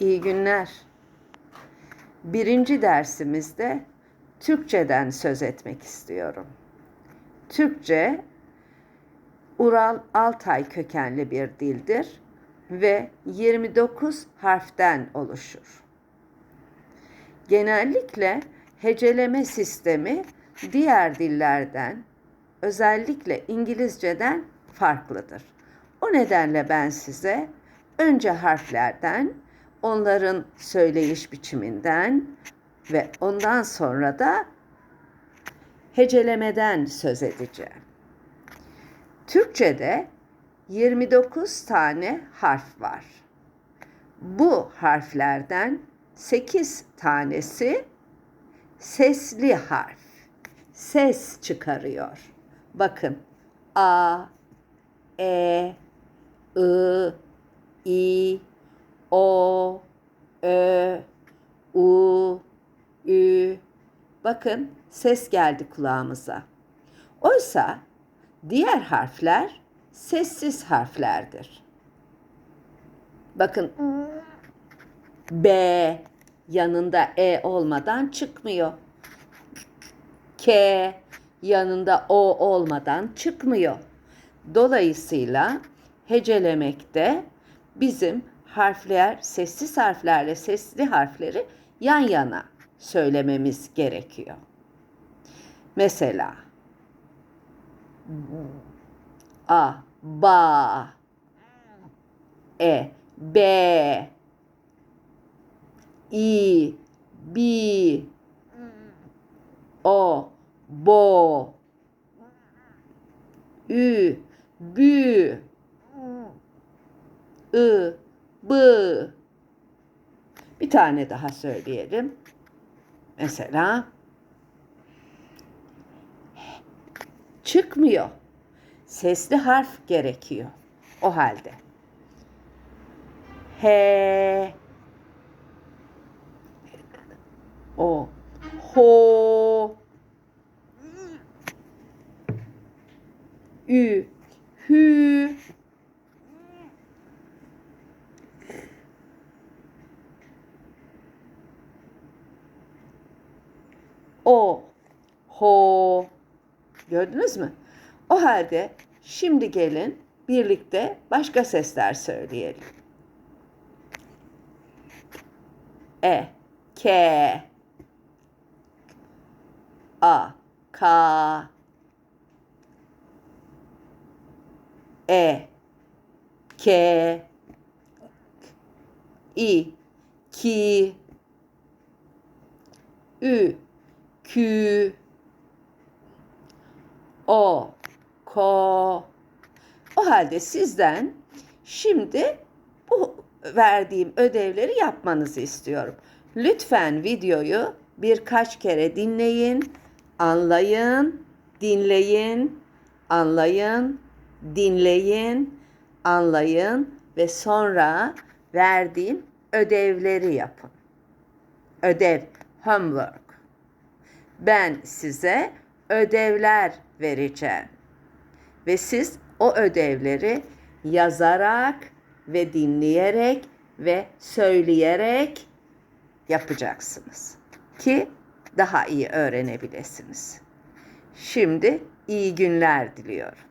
İyi günler. Birinci dersimizde Türkçeden söz etmek istiyorum. Türkçe, Ural Altay kökenli bir dildir ve 29 harften oluşur. Genellikle heceleme sistemi diğer dillerden, özellikle İngilizceden farklıdır. O nedenle ben size önce harflerden, onların söyleyiş biçiminden ve ondan sonra da hecelemeden söz edeceğim. Türkçe'de 29 tane harf var. Bu harflerden 8 tanesi sesli harf. Ses çıkarıyor. Bakın A, E, I, İ, O, Ö, U, Ü. Bakın ses geldi kulağımıza. Oysa diğer harfler sessiz harflerdir. Bakın B yanında E olmadan çıkmıyor. K yanında O olmadan çıkmıyor. Dolayısıyla hecelemekte bizim harfler, sessiz harflerle sesli harfleri yan yana söylememiz gerekiyor. Mesela A, ba, e, b, i, bi, o, bo, ü, bü, ı, bı. Bir tane daha söyleyelim. Mesela çıkmıyor. Sesli harf gerekiyor. O halde. He. O. Ho. Ü. Hü. O. Ho. Gördünüz mü? O halde şimdi gelin birlikte başka sesler söyleyelim. E, K, A, K, E, K, İ, Ki, Ü, Kü, O, Ko. O halde sizden şimdi bu verdiğim ödevleri yapmanızı istiyorum. Lütfen videoyu birkaç kere dinleyin, anlayın, dinleyin, anlayın, dinleyin, anlayın ve sonra verdiğim ödevleri yapın. Ödev, homework. Ben size ödevler vereceğim. Ve siz o ödevleri yazarak ve dinleyerek ve söyleyerek yapacaksınız ki daha iyi öğrenebilirsiniz. Şimdi iyi günler diliyorum.